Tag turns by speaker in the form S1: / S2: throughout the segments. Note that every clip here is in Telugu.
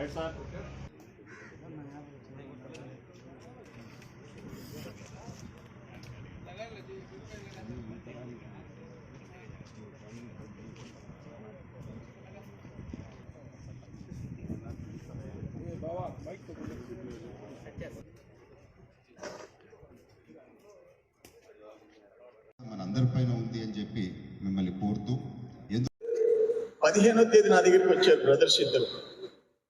S1: రైట్ సార్
S2: మనందరిపైన ఉంది అని చెప్పి మిమ్మల్ని కోరుతూ ఎందుకు
S3: పదిహేనో తేదీ నా దగ్గరికి వచ్చారు బ్రదర్స్ ఇద్దరు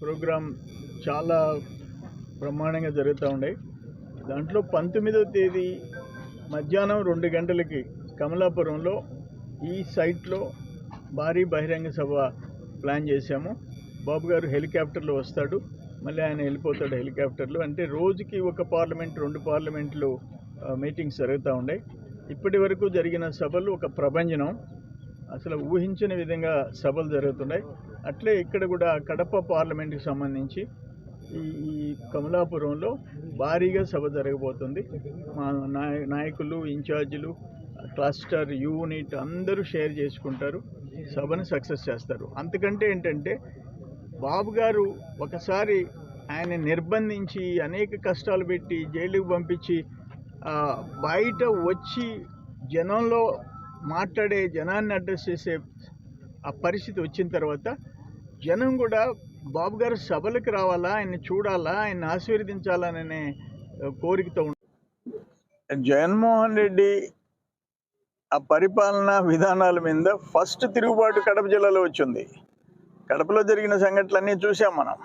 S3: ప్రోగ్రామ్ చాలా బ్రహ్మాండంగా జరుగుతూ ఉండే. దాంట్లో పంతొమ్మిదవ తేదీ మధ్యాహ్నం రెండు గంటలకి కమలాపురంలో ఈ సైట్లో భారీ బహిరంగ సభ ప్లాన్ చేశాము. బాబు గారు హెలికాప్టర్లో వస్తాడు. మళ్ళీ ఆయన వెళ్ళిపోతాడు హెలికాప్టర్లో. అంటే రోజుకి ఒక పార్లమెంట్ రెండు పార్లమెంట్లు మీటింగ్స్ జరుగుతూ ఉండే. ఇప్పటి వరకు జరిగిన సభలు ఒక ప్రభంజనం. అసలు ఊహించని విధంగా సభలు జరుగుతున్నాయి. అట్లే ఇక్కడ కూడా కడప పార్లమెంట్కి సంబంధించి ఈ కమలాపురంలో భారీగా సభ జరగబోతుంది. మా నాయ నాయకులు ఇన్ఛార్జీలు క్లస్టర్ యూనిట్ అందరూ షేర్ చేసుకుంటారు. సభను సక్సెస్ చేస్తారు. అంతకంటే ఏంటంటే బాబు గారు ఒకసారి ఆయన నిర్బంధించి అనేక కష్టాలు పెట్టి జైలుకు పంపించి బయట వచ్చి జనంలో మాట్లాడే జనాన్ని అడ్రస్ చేసే ఆ పరిస్థితి వచ్చిన తర్వాత జనం కూడా బాబు గారు సభలకు రావాలా ఆయన్ని చూడాలా ఆయన్ని ఆశీర్వదించాలనే కోరికతో జగన్మోహన్ రెడ్డి ఆ పరిపాలన విధానాల మీద ఫస్ట్ తిరుగుబాటు కడప జిల్లాలో వచ్చింది. కడపలో జరిగిన సంఘటనలన్నీ చూసాం మనం.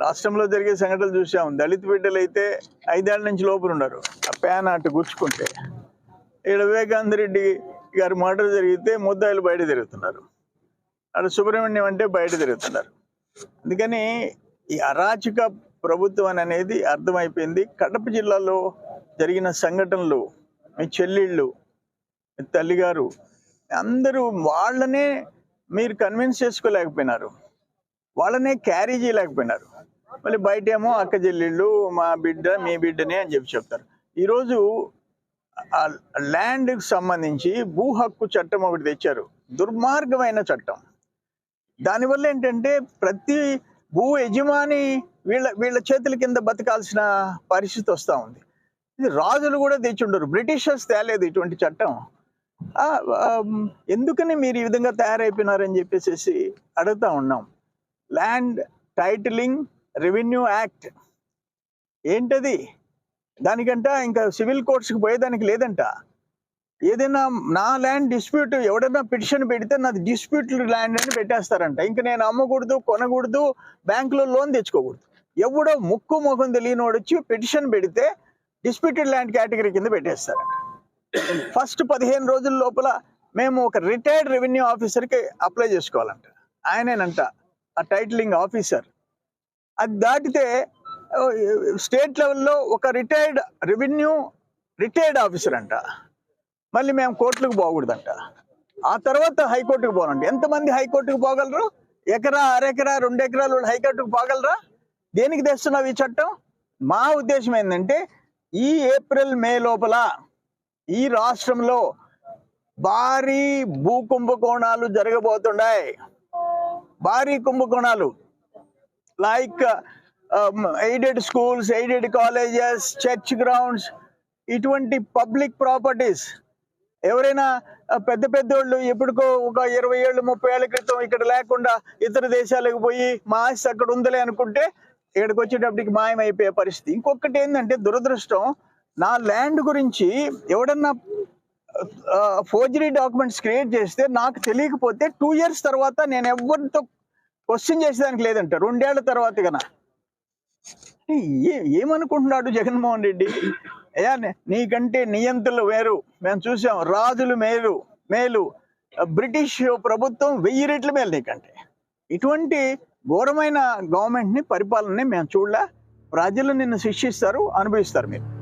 S3: రాష్ట్రంలో జరిగే సంఘటనలు చూసాం దళిత బిడ్డలు అయితే ఐదేళ్ళ నుంచి లోపల ఉన్నారు. ఆ ప్యాన్ అటు గుచ్చుకుంటే. ఇక్కడ వివేకానంద రెడ్డి గారి మర్డర్ జరిగితే ముద్దాయిలు బయట తిరుగుతున్నారు. అక్కడ సుబ్రహ్మణ్యం అంటే బయట తిరుగుతున్నారు. అందుకని ఈ అరాచక ప్రభుత్వం అనేది అర్థమైపోయింది. కడప జిల్లాలో జరిగిన సంఘటనలు మీ చెల్లెళ్ళు మీ తల్లిగారు అందరూ వాళ్ళనే మీరు కన్విన్స్ చేసుకోలేకపోయినారు. వాళ్ళనే క్యారీ చేయలేకపోయినారు. మళ్ళీ బయటేమో అక్క చెల్లెళ్ళు మా బిడ్డ మీ బిడ్డనే అని చెప్పి చెప్తారు. ఈరోజు ల్యాండ్కి సంబంధించి భూ హక్కు చట్టం ఒకటి తెచ్చారు. దుర్మార్గమైన చట్టం. దానివల్ల ఏంటంటే ప్రతి భూ యజమాని వీళ్ళ వీళ్ళ చేతుల కింద బతకాల్సిన పరిస్థితి వస్తూ ఉంది. ఇది రాజులు కూడా తెచ్చుండరు. బ్రిటిషర్స్ తేలేదు ఇటువంటి చట్టం. ఆ, ఎందుకని మీరు ఈ విధంగా తయారైపోయినారని చెప్పేసి అడుగుతా ఉన్నాం. Land titling revenue act. ఏంటది? దానికంట ఇంకా సివిల్ కోర్ట్స్కి పోయేదానికి లేదంట. ఏదైనా నా ల్యాండ్ డిస్ప్యూట్ ఎవడైనా పిటిషన్ పెడితే నాది డిస్ప్యూట్ ల్యాండ్ అని పెట్టేస్తారంట. ఇంకా నేను అమ్మకూడదు కొనకూడదు బ్యాంకులో లోన్ తెచ్చుకోకూడదు. ఎవడో ముక్కు ముఖం తెలియనోడు వచ్చి పిటిషన్ పెడితే డిస్ప్యూటెడ్ ల్యాండ్ కేటగిరీ కింద పెట్టేస్తారంట. ఫస్ట్ పదిహేను రోజుల లోపల మేము ఒక రిటైర్డ్ రెవెన్యూ ఆఫీసర్కి అప్లై చేసుకోవాలంట. ఆయనేనంట ఆ టైటిలింగ్ ఆఫీసర్. అది దాటితే స్టేట్ లెవెల్లో ఒక రిటైర్డ్ రెవెన్యూ రిటైర్డ్ ఆఫీసర్ అంట. మళ్ళీ మేము కోర్టులకు పోకూడదంట. ఆ తర్వాత హైకోర్టుకు పోనండి. ఎంతమంది హైకోర్టుకు పోగలరు? ఎకరా అరెకరా రెండు ఎకరాలు హైకోర్టుకు పోగలరా? దేనికి తెస్తున్నావు ఈ చట్టం? మా ఉద్దేశం ఏంటంటే ఈ ఏప్రిల్ మే లోపల ఈ రాష్ట్రంలో భారీ భూ కుంభకోణాలు జరగబోతున్నాయి భారీ కుంభకోణాలు. Like aided schools aided colleges church grounds ఇటువంటి పబ్లిక్ ప్రాపర్టీస్ ఎవరైనా పెద్ద పెద్దోళ్ళు ఎప్పటికో ఒక ఇరవై ఏళ్ళు ముప్పై ఏళ్ళ క్రితం ఇక్కడ లేకుండా ఇతర దేశాలకు పోయి మా ఆస్తి అక్కడ ఉందిలే అనుకుంటే ఇక్కడికి వచ్చేటప్పటికి మాయమైపోయే పరిస్థితి. ఇంకొకటి ఏంటంటే దురదృష్టం నా ల్యాండ్ గురించి ఎవడన్నా ఫోర్జరీ డాక్యుమెంట్స్ క్రియేట్ చేస్తే నాకు తెలియకపోతే టూ ఇయర్స్ తర్వాత నేను ఎవరితో క్వశ్చన్ చేసేదానికి లేదంట. రెండేళ్ళ తర్వాత కన్నా. ఏ ఏమనుకుంటున్నాడు జగన్మోహన్ రెడ్డి? అయ్యా నీకంటే నియంత్రులు వేరు. మేము చూసాం రాజులు మేలు మేలు. బ్రిటిష్ ప్రభుత్వం వెయ్యి రెట్లు మేలు నీకంటే. ఇటువంటి ఘోరమైన గవర్నమెంట్ని పరిపాలనని మేము చూడలే. ప్రజలు నిన్ను శిక్షిస్తారు అనుభవిస్తారు మీరు.